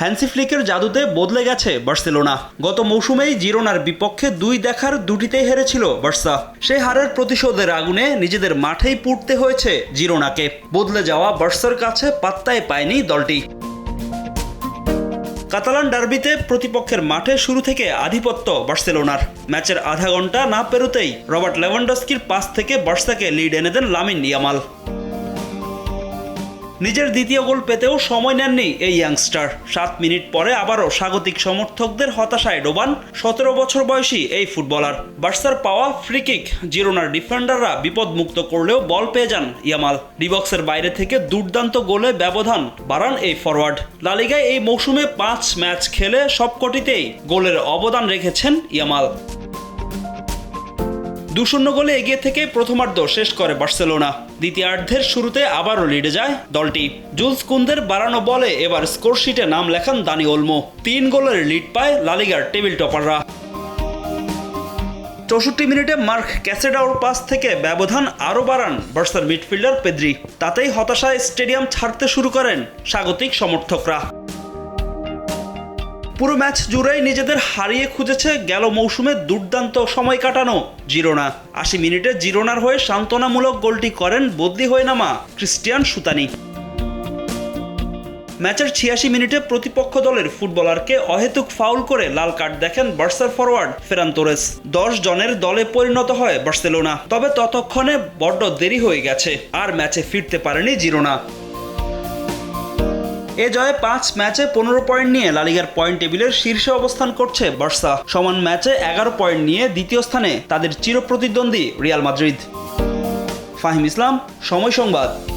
Hansi ফ্লিকের জাদুতে বদলে গেছে Barcelona. গত মৌসুমেই জিরোনার বিপক্ষে দুই দেখার দুটিতেই হেরেছিল বার্সা। সেই হারের প্রতিশোধের আগুনে নিজেদের মাঠেই পুড়তে হয়েছে জিরোনাকে। বদলে যাওয়া বার্সার কাছে পাত্তায় পায়নি দলটি। কাতালান ডার্বিতে প্রতিপক্ষের মাঠে শুরু থেকে আধিপত্য বার্সেলোনার। ম্যাচের আধা ঘণ্টা না পেরোতেই রবার্ট লেভানডস্কির পাস থেকে বার্সাকে লিড এনে দেন লামিন ইয়ামাল। নিজের দ্বিতীয় গোল পেতেও সময় নেননি এই ইয়াংস্টার সাত মিনিট পরে আবারও স্বাগতিক সমর্থকদের হতাশায় ডোবান সতেরো বছর বয়সী এই ফুটবলার। বার্সার পাওয়া ফ্রিকিক জিরোনার ডিফেন্ডাররা বিপদমুক্ত করলেও বল পেয়ে যান ইয়ামাল। ডিবক্সের বাইরে থেকে দুর্দান্ত গোলে ব্যবধান বাড়ান এই ফরওয়ার্ড লালিগায় এই মৌসুমে পাঁচ ম্যাচ খেলে সবকটিতেই গোলের অবদান রেখেছেন ইয়ামাল। দুশূন্য গোলে এগিয়ে থেকে প্রথমার্ধ শেষ করে বার্সেলোনা। দ্বিতীয়ার্ধের শুরুতে আবারও লিডে যায় দলটি। জুলস কুন্দের বাড়ানো বলে এবার স্কোরশিটে নাম লেখান দানি ওলমো। তিন গোলের লিড পায় লালিগার টেবিল টপাররা। চৌষট্টি মিনিটে মার্ক ক্যাসেডাওর পাস থেকে ব্যবধান আরও বাড়ান বার্সার মিডফিল্ডার পেদ্রি। তাতেই হতাশায় স্টেডিয়াম ছাড়তে শুরু করেন স্বাগতিক সমর্থকরা। পুরো ম্যাচ জুড়েই নিজেদের হারিয়ে খুঁজেছে গেল মৌসুমে দুর্দান্ত সময় কাটানো জিরোনা। আশি মিনিটে জিরোনার হয়ে সান্ত্বনামূলক গোলটি করেন বদলি হয়ে নামা ক্রিস্টিয়ান সুতানি। ম্যাচের ছিয়াশি মিনিটে প্রতিপক্ষ দলের ফুটবলারকে অহেতুক ফাউল করে লাল কার্ড দেখেন বার্সার ফরওয়ার্ড ফেরান তোরেস। দশ জনের দলে পরিণত হয় বার্সেলোনা, তবে ততক্ষণে বড্ড দেরি হয়ে গেছে, আর ম্যাচে ফিরতে পারেনি জিরোনা। এ জয়ে পাঁচ ম্যাচে পনেরো পয়েন্ট নিয়ে লালিগার পয়েন্ট টেবিলের শীর্ষে অবস্থান করছে বার্সা। সমান ম্যাচে এগারো পয়েন্ট নিয়ে দ্বিতীয় স্থানে তাদের চিরপ্রতিদ্বন্দ্বী রিয়াল মাদ্রিদ। ফাহিম ইসলাম, সময় সংবাদ।